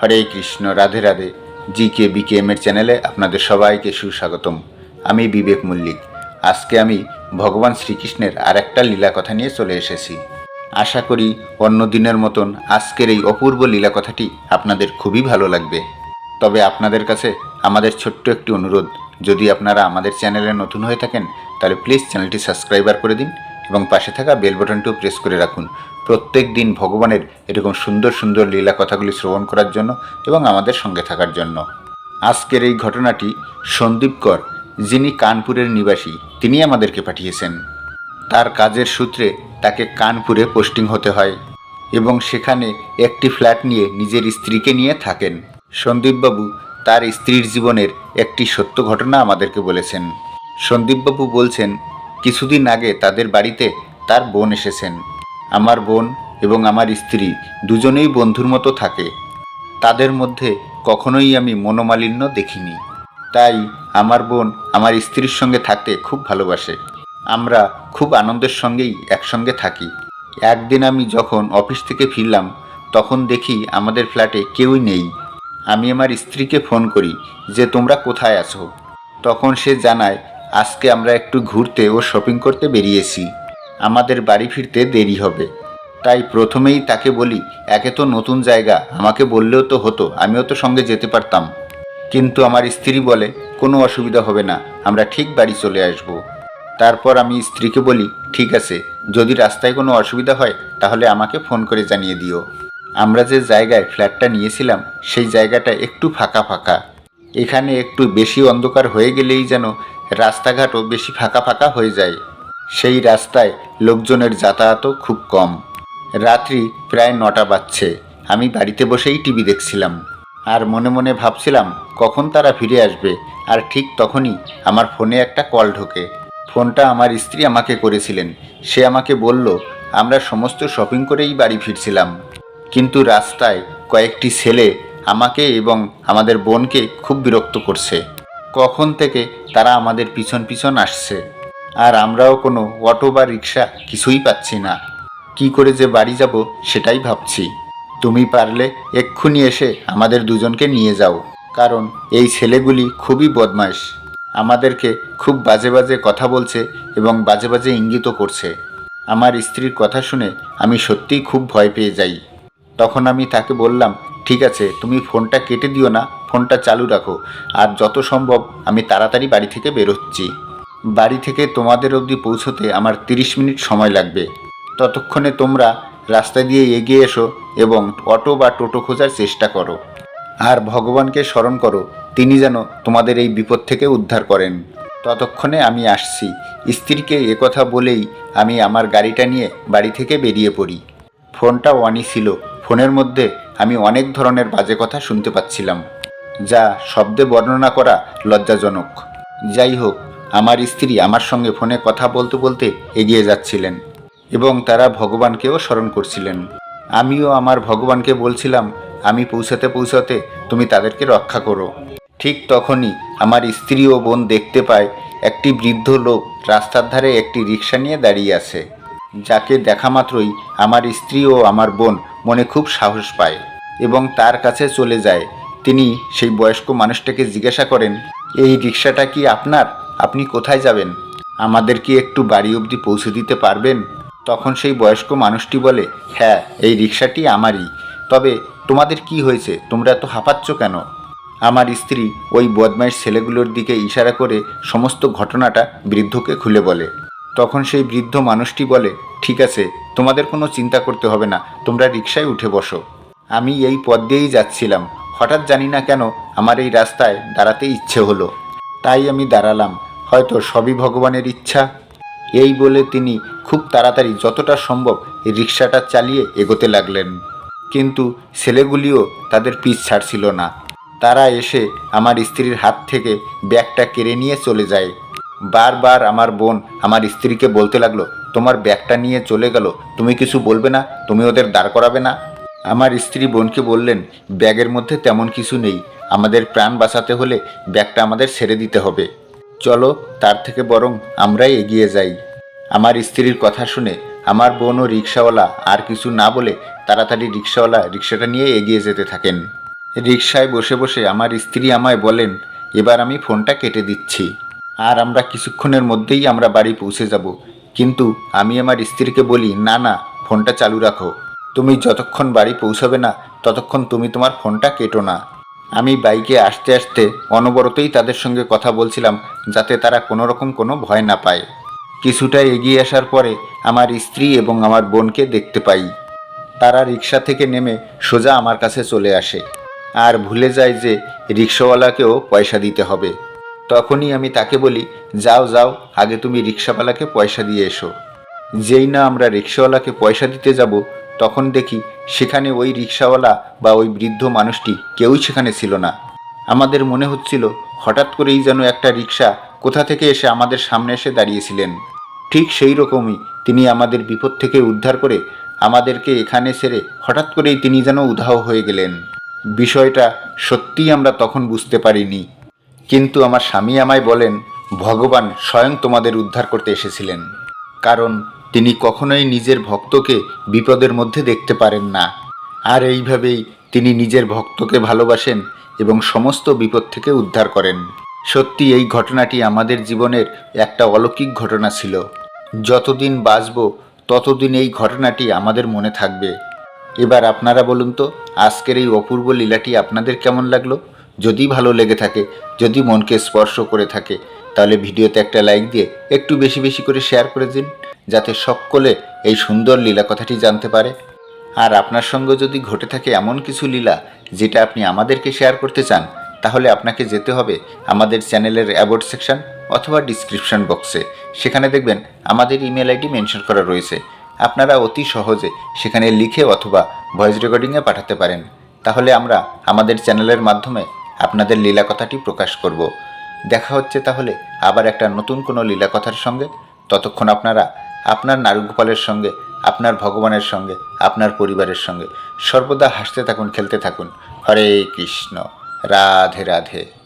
হরে Krishna, Radhe Radhe. G K B K এর চ্যানেলে আপনাদের সবাইকে সুস্বাগতম। আমি বিবেক মল্লিক। আজকে আমি ভগবান শ্রীকৃষ্ণের আর একটা লীলা কথা নিয়ে চলে এসেছি। আশা করি অন্য দিনের মতন আজকের এই অপূর্ব লীলা কথাটি আপনাদের খুবই ভালো লাগবে। তবে আপনাদের কাছে আমাদের ছোট্ট একটি অনুরোধ, যদি আপনারা আমাদের চ্যানেলে নতুন হয়ে থাকেন, তাহলে প্লিজ চ্যানেলটি সাবস্ক্রাইবার করে দিন। এবং পাশে থাকা বেল বাটনটিও প্রেস করে রাখুন। প্রত্যেক দিন ভগবানের এরকম সুন্দর সুন্দর লীলা কথাগুলি শ্রবণ করার জন্য এবং আমাদের সঙ্গে থাকার জন্য। আজকের এই ঘটনাটি সন্দীপ কর, যিনি কানপুরের নিবাসী তিনি আমাদেরকে পাঠিয়েছেন। তার কাজের সূত্রে তাকে কানপুরে পোস্টিং হতে হয় এবং সেখানে একটি ফ্ল্যাট নিয়ে নিজের স্ত্রীকে নিয়ে থাকেন। সন্দীপবাবু তার স্ত্রীর জীবনের একটি সত্য ঘটনা আমাদেরকে বলেছেন। সন্দীপবাবু বলছেন কিছুদিন আগে তাদের বাড়িতে তার বোন এসেছেন। আমার বোন এবং আমার স্ত্রী দুজনেই বন্ধুর মতো থাকে। তাদের মধ্যে কখনোই আমি মনোমালিন্য দেখিনি। তাই আমার বোন আমার স্ত্রীর সঙ্গে থাকতে খুব ভালোবাসে। আমরা খুব আনন্দের সঙ্গেই একসঙ্গে থাকি। একদিন আমি যখন অফিস থেকে ফিরলাম, তখন দেখি আমাদের ফ্ল্যাটে কেউই নেই। আমি আমার স্ত্রীকে ফোন করি যে, তোমরা কোথায় আছো? তখন সে জানায় আজকে আমরা একটু ঘুরতে ও শপিং করতে বেরিয়েছি। আমাদের বাড়ি ফিরতে দেরি হবে। তাই প্রথমেই তাকে বলি, একে তো নতুন জায়গা, আমাকে বললেও তো হতো, আমিও তো সঙ্গে যেতে পারতাম। কিন্তু আমার স্ত্রী বলে, কোনো অসুবিধা হবে না, আমরা ঠিক বাড়ি চলে আসব। তারপর আমি স্ত্রীকে বলি, ঠিক আছে, যদি রাস্তায় কোনো অসুবিধা হয়, তাহলে আমাকে ফোন করে জানিয়ে দিও। আমরা যে জায়গায় ফ্ল্যাটটা নিয়েছিলাম, সেই জায়গাটা একটু ফাঁকা ফাঁকা। এখানে একটু বেশি অন্ধকার হয়ে গেলেই যেন রাস্তাঘাটও বেশি ফাঁকা ফাঁকা হয়ে যায়। সেই রাস্তায় লোকজনের যাতায়াতও খুব কম। রাত্রি প্রায় নটা বাজছে। আমি বাড়িতে বসেই টিভি দেখছিলাম। আর মনে মনে ভাবছিলাম, কখন তারা ফিরে আসবে? আর ঠিক তখনই আমার ফোনে একটা কল ঢোকে। ফোনটা আমার স্ত্রী আমাকে করেছিলেন। সে আমাকে বলল, আমরা সমস্ত শপিং করেই বাড়ি ফিরছিলাম। কিন্তু রাস্তায় কয়েকটি ছেলে আমাকে এবং আমাদের বোনকে খুব বিরক্ত করছে। কখন থেকে তারা আমাদের পিছন পিছন আসছে। আর আমরাও কোনো অটো বা রিক্সা কিছুই পাচ্ছি না। কি করে যে বাড়ি যাব সেটাই ভাবছি। তুমি পারলে এক্ষুনি এসে আমাদের দুজনকে নিয়ে যাও। কারণ এই ছেলেগুলি খুবই বদমাইশ আমাদেরকে খুব বাজে বাজে কথা বলছে এবং বাজে বাজে ইঙ্গিতও করছে। আমার স্ত্রীর কথা শুনে আমি সত্যিই খুব ভয় পেয়ে যাই। তখন আমি তাকে বললাম ঠিক আছে, তুমি ফোনটা কেটে দিও না, ফোনটা চালু রাখো। আর যত সম্ভব আমি তাড়াতাড়ি বাড়ি থেকে বেরোচ্ছি। বাড়ি থেকে তোমাদের অবধি পৌঁছতে আমার তিরিশ মিনিট সময় লাগবে। ততক্ষণে তোমরা রাস্তা দিয়ে এগিয়ে এসো এবং অটো বা টোটো খোঁজার চেষ্টা করো। আর ভগবানকে স্মরণ করো, তিনি যেন তোমাদের এই বিপদ থেকে উদ্ধার করেন। ততক্ষণে আমি আসছি। স্ত্রীকে একথা বলেই আমি আমার গাড়িটা নিয়ে বাড়ি থেকে বেরিয়ে পড়ি। ফোনটা অনই ছিল। ফোনের মধ্যে আমি অনেক ধরনের বাজে কথা শুনতে পাচ্ছিলাম, যা শব্দে বর্ণনা করা লজ্জাজনক। যাই হোক, আমার স্ত্রী আমার সঙ্গে ফোনে কথা বলতে বলতে এগিয়ে যাচ্ছিলেন এবং তারা ভগবানকেও স্মরণ করছিলেন। আমিও আমার ভগবানকে বলছিলাম, আমি পৌঁছাতে পৌঁছাতে তুমি তাদেরকে রক্ষা করো। ঠিক তখনই আমার স্ত্রী ও বোন দেখতে পায়, একটি বৃদ্ধ লোক রাস্তার ধারে একটি রিক্সা নিয়ে দাঁড়িয়ে আছে। যাকে দেখা মাত্রই আমার স্ত্রী ও আমার বোন মনে খুব সাহস পায় এবং তার কাছে চলে যায়। তিনি সেই বয়স্ক মানুষটাকে জিজ্ঞাসা করেন, এই রিক্সাটা কি আপনার? আপনি কোথায় যাবেন? আমাদের কি একটু বাড়ি অবধি পৌঁছে দিতে পারবেন? তখন সেই বয়স্ক মানুষটি বলে হ্যাঁ এই রিক্সাটি আমারই। তবে তোমাদের কি হয়েছে? তোমরা এত হাঁপাচ্ছ কেন? আমার স্ত্রী ওই বদমাইশ ছেলেগুলোর দিকে ইশারা করে সমস্ত ঘটনাটা বৃদ্ধকে খুলে বলে। তখন সেই বৃদ্ধ মানুষটি বলে, ঠিক আছে, তোমাদের কোনো চিন্তা করতে হবে না, তোমরা রিক্সায় উঠে বসো। আমি এই পথ দিয়েই যাচ্ছিলাম। হঠাৎ জানি না কেন আমার এই রাস্তায় দাঁড়াতে ইচ্ছে হলো। তাই আমি দাঁড়ালাম। হয়তো সবই ভগবানের ইচ্ছা। এই বলে তিনি খুব তাড়াতাড়ি যতটা সম্ভব রিক্সাটা চালিয়ে এগোতে লাগলেন। কিন্তু ছেলেগুলিও তাদের পিছ ছাড়ছিল না। তারা এসে আমার স্ত্রীর হাত থেকে ব্যাগটা কেড়ে নিয়ে চলে যায়। বারবার আমার বোন আমার স্ত্রীকে বলতে লাগল, তোমার ব্যাগটা নিয়ে চলে গেল, তুমি কিছু বলবে না, তুমি ওদের দাঁড় করাবে না? আমার স্ত্রী বোনকে বললেন, ব্যাগের মধ্যে তেমন কিছু নেই, আমাদের প্রাণ বাঁচাতে হলে ব্যাগটা আমাদের ছেড়ে দিতে হবে। চলো, তার থেকে বরং আমরাই এগিয়ে যাই। আমার স্ত্রীর কথা শুনে আমার বোন ও রিক্সাওয়ালা আর কিছু না বলে তাড়াতাড়ি রিক্সাওয়ালা রিক্সাটা নিয়ে এগিয়ে যেতে থাকেন। রিকশায় বসে বসে আমার স্ত্রী আমায় বলেন, এবার আমি ফোনটা কেটে দিচ্ছি। আর আমরা কিছুক্ষণের মধ্যেই আমরা বাড়ি পৌঁছে যাব। কিন্তু আমি আমার স্ত্রীকে বলি, না না, ফোনটা চালু রাখো। তুমি যতক্ষণ বাড়ি পৌঁছাবে না, ততক্ষণ তুমি তোমার ফোনটা কেটো না। আমি বাইকে আসতে আসতে অনবরতই তাদের সঙ্গে কথা বলছিলাম, যাতে তারা কোনো রকম কোনো ভয় না পায়। কিছুটা এগিয়ে আসার পরে আমার স্ত্রী এবং আমার বোনকে দেখতে পাই। তারা রিক্সা থেকে নেমে সোজা আমার কাছে চলে আসে। আর ভুলে যায় যে রিক্সাওয়ালাকেও পয়সা দিতে হবে। তখনই আমি তাকে বলি, যাও যাও, আগে তুমি রিক্সাওয়ালাকে পয়সা দিয়ে এসো। যেই না আমরা রিক্সাওয়ালাকে পয়সা দিতে যাব, তখন দেখি সেখানে ওই রিক্সাওয়ালা বা ওই বৃদ্ধ মানুষটি কেউই সেখানে ছিল না। আমাদের মনে হচ্ছিল, হঠাৎ করেই যেন একটা রিক্সা কোথা থেকে এসে আমাদের সামনে এসে দাঁড়িয়েছিলেন। ঠিক সেই রকমই তিনি আমাদের বিপদ থেকে উদ্ধার করে আমাদেরকে এখানে ছেড়ে হঠাৎ করেই তিনি যেন উধাও হয়ে গেলেন। বিষয়টা সত্যিই আমরা তখন বুঝতে পারিনি। কিন্তু আমার স্বামী আমায় বলেন, ভগবান স্বয়ং তোমাদের উদ্ধার করতে এসেছিলেন। কারণ তিনি কখনোই নিজের ভক্তকে বিপদের মধ্যে দেখতে পারেন না। আর এইভাবেই তিনি নিজের ভক্তকে ভালোবাসেন এবং সমস্ত বিপদ থেকে উদ্ধার করেন। সত্যি, এই ঘটনাটি আমাদের জীবনের একটা অলৌকিক ঘটনা ছিল। যতদিন বাঁচব, ততদিন এই ঘটনাটি আমাদের মনে থাকবে। এবার আপনারা বলুন তো, আজকের এই অপূর্ব লীলাটি আপনাদের কেমন লাগল? যদি ভালো লেগে থাকে, যদি মনকে স্পর্শ করে থাকে, তাহলে ভিডিওতে একটা লাইক দিয়ে একটু বেশি বেশি করে শেয়ার করে দিন, যাতে সকলে এই সুন্দর লীলা কথাটি জানতে পারে। আর আপনার সঙ্গে যদি ঘটে থাকে এমন কিছু লীলা, যেটা আপনি আমাদেরকে শেয়ার করতে চান, তাহলে আপনাকে যেতে হবে আমাদের চ্যানেলের অ্যাবোর্ড সেকশন অথবা ডিসক্রিপশন বক্সে সেখানে দেখবেন আমাদের ইমেল আইডি মেনশন করা রয়েছে। আপনারা অতি সহজে সেখানে লিখে অথবা ভয়েস রেকর্ডিংয়ে পাঠাতে পারেন। তাহলে আমরা আমাদের চ্যানেলের মাধ্যমে আপনাদের লীলা কথাটি প্রকাশ করব। দেখা হচ্ছে তাহলে আবার একটা নতুন কোনো লীলা কথার সঙ্গে। ততক্ষণ আপনারা আপনার নারুগোপালের সঙ্গে, আপনার ভগবানের সঙ্গে, আপনার পরিবারের সঙ্গে সর্বদা হাসতে থাকুন, খেলতে থাকুন। হরে কৃষ্ণ। রাধে রাধে।